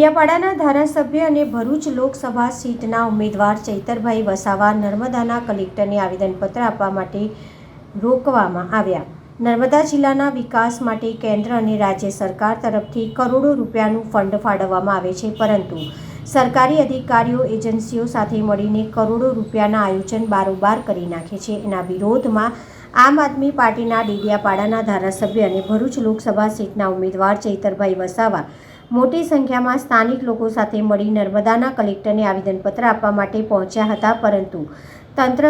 ડેડિયાપાડાના ધારાસભ્ય અને ભરૂચ લોકસભા સીટના ઉમેદવાર ચૈતરભાઈ વસાવા નર્મદાના કલેક્ટરને આવેદનપત્ર આપવા માટે રોકવામાં આવ્યા. નર્મદા જિલ્લાના વિકાસ માટે કેન્દ્ર અને રાજ્ય સરકાર તરફથી કરોડો રૂપિયાનું ફંડ ફાળવવામાં આવે છે, પરંતુ સરકારી અધિકારીઓ એજન્સીઓ સાથે મળીને કરોડો રૂપિયાના આયોજન બારોબાર કરી નાખે છે. એના વિરોધમાં આમ આદમી પાર્ટીના ડેડિયાપાડાના ધારાસભ્ય અને ભરૂચ લોકસભા સીટના ઉમેદવાર ચૈતરભાઈ વસાવા મોટી સંખ્યામાં સ્થાનિક લોકો સાથે મળી નર્મદાના કલેક્ટરને આવેદનપત્ર આપવા માટે પહોંચ્યા હતા, પરંતુ તંત્ર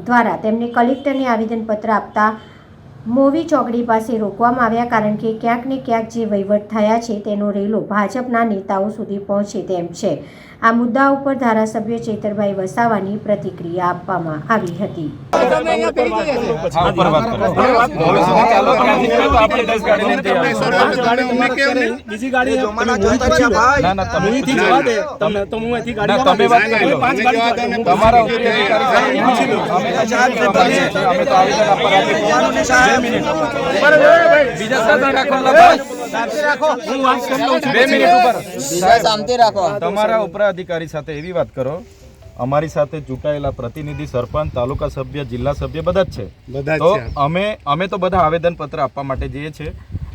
દ્વારા તેમને કલેક્ટરને આવેદનપત્ર આપતા મોવી ચોકડી પાસે રોકવામાં આવ્યા કારણ કે ક્યાંક ને ક્યાંક જે વહીવટ થયા છે તેનો રેલો ભાજપના નેતાઓ સુધી પહોંચે તેમ છે. આ મુદ્દા ઉપર ધારાસભ્ય ચેતરભાઈ વસાવાની પ્રતિક્રિયા આપવામાં આવી હતી. બીજા તમારા ઉપરાધિકારી સાથે એવી વાત કરો. અમારી સાથે ચૂંટાયેલા પ્રતિનિધિ સરપંચ તાલુકા સભ્ય જિલ્લા સભ્ય બધા જ છે. તો અમે અમે તો બધા આવેદન પત્ર આપવા માટે જઈએ છીએ.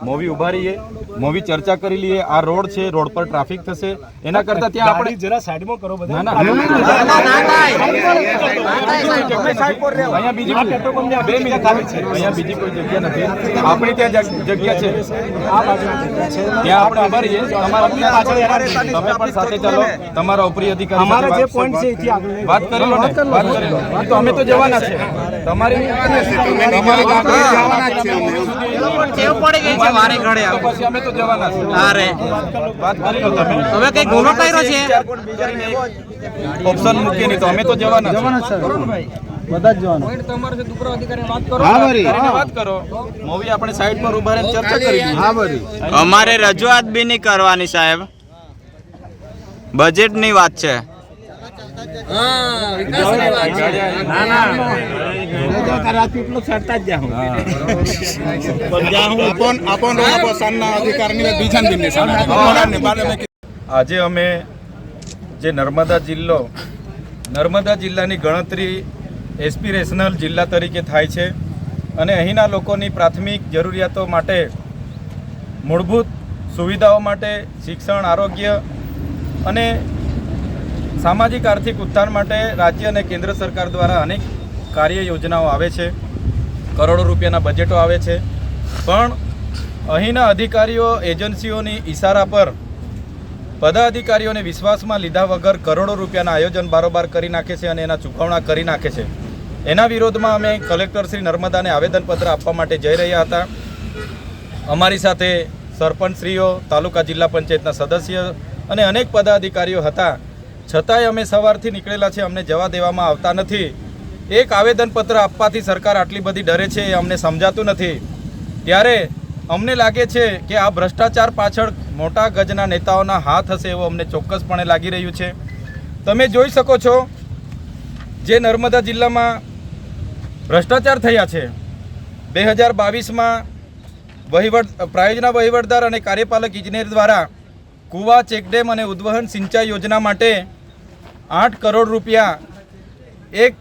મોવી ઊભા રહીએ મોવી ચર્ચા કરી લઈએ આ રોડ છે રોડ પર ટ્રાફિક થશે એના કરતા ત્યાં આપણે જરા સાઈડમાં કરો બધા ના ના અહીંયા બીજી કોઈ- બે મિનિટ ખાલી છે અહીંયા બીજી કોઈ જગ્યા નથી આપણી ત્યાં જગ્યા છે આ બાજુ ત્યાં આપણે ઊભા રહીએ તમારા તમે પણ સાથે ચાલો તમારા ઉપરી અધિકારી અમારા જે વાત- પોઈન્ટ છે એથી આગળ વાત કરી લો ને વાત કરી લો તો અમે તો જવાના છે તમારી તમારી તો પછી અમે તો જવાના છે અરે. વાત કરી લો તમે. હવે કઈ ગુનો કર્યો છે? ઓપ્શન મૂકીને નહીં તો અમે તો જવાના છે. કરીને વાત કરો. મૂવી આપણે સાઈડ પર ઊભા રહીને ચર્ચા કરી લઈએ. અમારે રજૂઆત બી નહીં કરવાની સાહેબ. બજેટની વાત છે. આજે અમે જે નર્મદા જિલ્લો નર્મદા જિલ્લાની ગણતરી એસ્પિરેશનલ જિલ્લા તરીકે થાય છે અને અહીંના લોકોની પ્રાથમિક જરૂરિયાતો માટે મૂળભૂત સુવિધાઓ માટે શિક્ષણ આરોગ્ય અને સામાજિક આર્થિક ઉત્થાન માટે રાજ્ય અને કેન્દ્ર સરકાર દ્વારા અનેક કાર્ય યોજનાઓ આવે છે, કરોડો રૂપિયાના બજેટો આવે છે. પણ અહીંના અધિકારીઓ એજન્સીઓની ઈશારા પર પદાધિકારીઓને વિશ્વાસમાં લીધા વગર કરોડો રૂપિયાના આયોજન બારોબાર કરી નાખે છે અને એના ચૂકવણા કરી નાખે છે. એના વિરોધમાં અમે કલેક્ટર શ્રી નર્મદાને આવેદનપત્ર આપવા માટે જઈ રહ્યા હતા. અમારી સાથે સરપંચશ્રીઓ, તાલુકા જિલ્લા પંચાયતના સદસ્ય અને અનેક પદાધિકારીઓ હતા. છતાંય અમે સવારથી નીકળેલા છે, અમને જવા દેવામાં આવતા નથી. એક આવેદનપત્ર આપવાથી સરકાર આટલી બધી ડરે છે એ અમને સમજાતું નથી. ત્યારે અમને લાગે છે કે આ ભ્રષ્ટાચાર પાછળ મોટા ગજના નેતાઓના હાથ હશે એવું અમને ચોક્કસપણે લાગી રહ્યું છે. તમે જોઈ શકો છો જે નર્મદા જિલ્લામાં ભ્રષ્ટાચાર થયા છે. બે હજાર બાવીસમાં વહીવટ, પ્રાયોજના વહીવટદાર અને કાર્યપાલક ઇજનેર દ્વારા કુવા, ચેકડેમ અને ઉદ્વહન સિંચાઈ યોજના માટે આઠ કરોડ રૂપિયા એક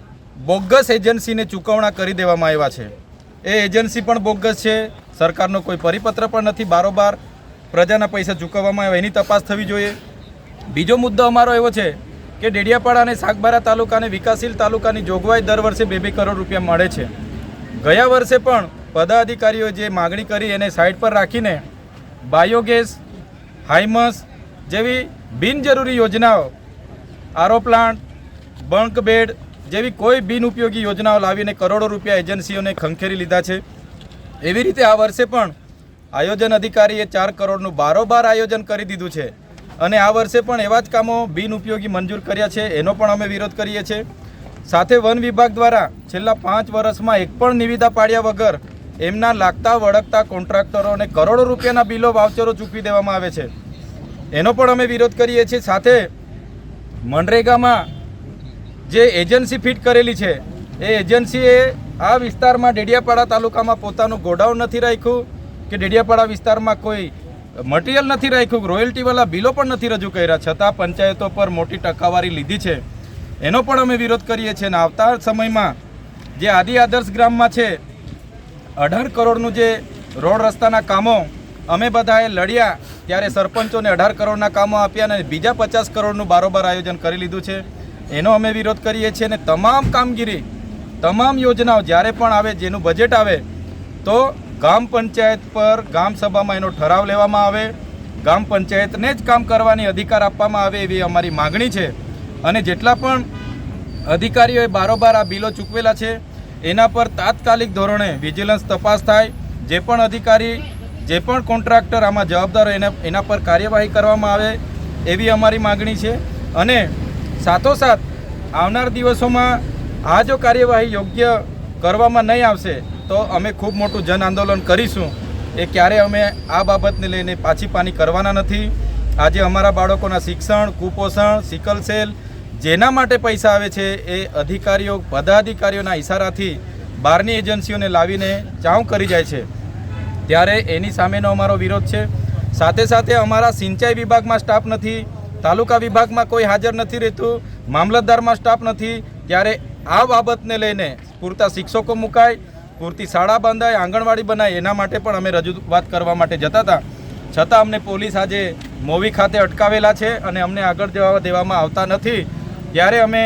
બોગસ એજન્સીને ચૂકવણા કરી દેવામાં આવ્યા છે. એ એજન્સી પણ બોગસ છે. સરકારનો કોઈ પરિપત્ર પણ નથી. બારોબાર પ્રજાના પૈસા ચૂકવવામાં આવ્યા. એની તપાસ થવી જોઈએ. બીજો મુદ્દો અમારો એવો છે કે ડેડિયાપાડા અને સાગબારા તાલુકાને વિકાસશીલ તાલુકાની જોગવાઈ દર વર્ષે બે બે કરોડ રૂપિયા મળે છે. ગયા વર્ષે પણ પદાધિકારીઓ જે માગણી કરી એને સાઈડ પર રાખીને બાયોગેસ હાઇમસ જેવી બિનજરૂરી યોજનાઓ, આરો પ્લાન્ટ બંક બેડ જેવી કોઈ બિનઉપયોગી યોજનાઓ લાવીને કરોડો રૂપિયા એજન્સીઓને ખંખેરી લીધા છે. એવી રીતે આ વર્ષે પણ આયોજન અધિકારીએ ચાર કરોડનું બારોબાર આયોજન કરી દીધું છે. અને આ વર્ષે પણ એવા જ કામો બિનઉપયોગી મંજૂર કર્યા છે, એનો પણ અમે વિરોધ કરીએ છીએ. સાથે વન વિભાગ દ્વારા છેલ્લા પાંચ વર્ષમાં એક પણ નિવિદા પાડ્યા વગર એમના લાગતા વળગતા કોન્ટ્રાક્ટરોને કરોડો રૂપિયાના બિલો વાવચરો ચૂકવી દેવામાં આવે છે. એનો પણ અમે વિરોધ કરીએ છીએ. સાથે મનરેગામાં જે એજન્સી ફિટ કરેલી છે, એ એજન્સીએ આ વિસ્તારમાં ડેડિયાપાડા તાલુકામાં પોતાનું ગોડાઉન નથી રાખ્યું, કે ડેડિયાપાડા વિસ્તારમાં કોઈ મટીરિયલ નથી રાખ્યું રોયલ્ટીવાળા બિલો પણ નથી રજૂ કર્યા. છતાં પંચાયતો પર મોટી ટકાવારી લીધી છે. એનો પણ અમે વિરોધ કરીએ છીએ અને આવતા સમયમાં જે આદિ આદર્શ ગ્રામમાં છે, અઢાર કરોડનું જે રોડ રસ્તાના કામો, અમે બધાએ લડ્યા, ત્યારે સરપંચોને અઢાર કરોડના કામો આપ્યા અને બીજા પચાસ કરોડનું બારોબાર આયોજન કરી લીધું છે. એનો અમે વિરોધ કરીએ છીએ અને તમામ કામગીરી, તમામ યોજનાઓ જ્યારે પણ આવે, જેનું બજેટ આવે, તો ગામ પંચાયત પર ગામ સભામાં એનો ઠરાવ લેવામાં આવે. ગામ પંચાયતને જ કામ કરવાની અધિકાર આપવામાં આવે એવી અમારી માગણી છે. અને જેટલા પણ અધિકારીઓએ બારોબાર આ બિલો ચૂકવેલા છે, એના પર તાત્કાલિક ધોરણે વિજિલન્સ તપાસ થાય. જે પણ અધિકારી, જે પણ કોન્ટ્રાક્ટર આમાં જવાબદાર એના એના પર કાર્યવાહી કરવામાં આવે એવી અમારી માગણી છે. અને સાથોસાથ આવનાર દિવસોમાં આ જો કાર્યવાહી યોગ્ય કરવામાં નહીં આવશે, તો અમે ખૂબ મોટું જન આંદોલન કરીશું. એ ક્યારે અમે આ બાબતને લઈને પાછી પાની કરવાના નથી. આજે અમારા બાળકોના શિક્ષણ, કુપોષણ, સિકલ સેલ જેના માટે પૈસા આવે છે એ અધિકારીઓ, પદાધિકારીઓના ઇશારાથી બહારની એજન્સીઓને લાવીને ચાઉં કરી જાય છે. ત્યારે એની સામેનો અમારો વિરોધ છે. સાથે સાથે અમારા સિંચાઈ વિભાગમાં સ્ટાફ નથી. તાલુકા વિભાગમાં કોઈ હાજર નથી રહેતું, મામલતદારમાં સ્ટાફ નથી, ત્યારે આ બાબતને લઈને પૂરતા શિક્ષકો મુકાય, પૂરતી શાળા બંધાય, આંગણવાડી બનાય, એના માટે પણ અમે રજૂઆત કરવા માટે જતા હતા. છતાં અમને પોલીસ આજે મોવી ખાતે અટકાવેલા છે અને અમને આગળ જવા દેવામાં આવતા નથી. ત્યારે અમે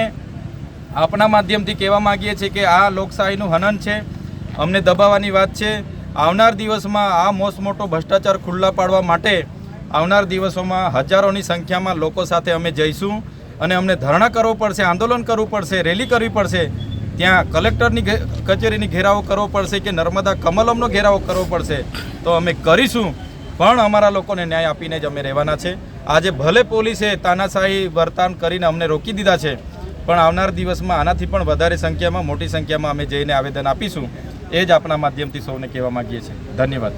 આપણા માધ્યમથી કહેવા માગીએ છીએ કે આ લોકશાહીનું હનન છે, અમને દબાવવાની વાત છે. આવનાર દિવસમાં આ મોસ મોટો ભ્રષ્ટાચાર ખુલ્લા પાડવા માટે આવનાર દિવસોમાં હજારોની સંખ્યામાં લોકો સાથે અમે જઈશું અને અમને ધરણા કરવો પડશે, આંદોલન કરવું પડશે, રેલી કરવી પડશે. ત્યાં કલેક્ટરની કચેરીની ઘેરાવો કરવો પડશે કે નર્મદા કમલમનો ઘેરાવો કરવો પડશે, તો અમે કરીશું. પણ અમારા લોકોને ન્યાય આપીને જ અમે રહેવાના છે. આજે ભલે પોલીસે તાનાશાહી વર્તાન કરીને અમને રોકી દીધા છે, પણ આવનાર દિવસમાં આનાથી પણ વધારે સંખ્યામાં, મોટી સંખ્યામાં અમે જઈને આવેદન આપીશું. એ જ આપણા માધ્યમથી સૌને કહેવા માગીએ છીએ. ધન્યવાદ.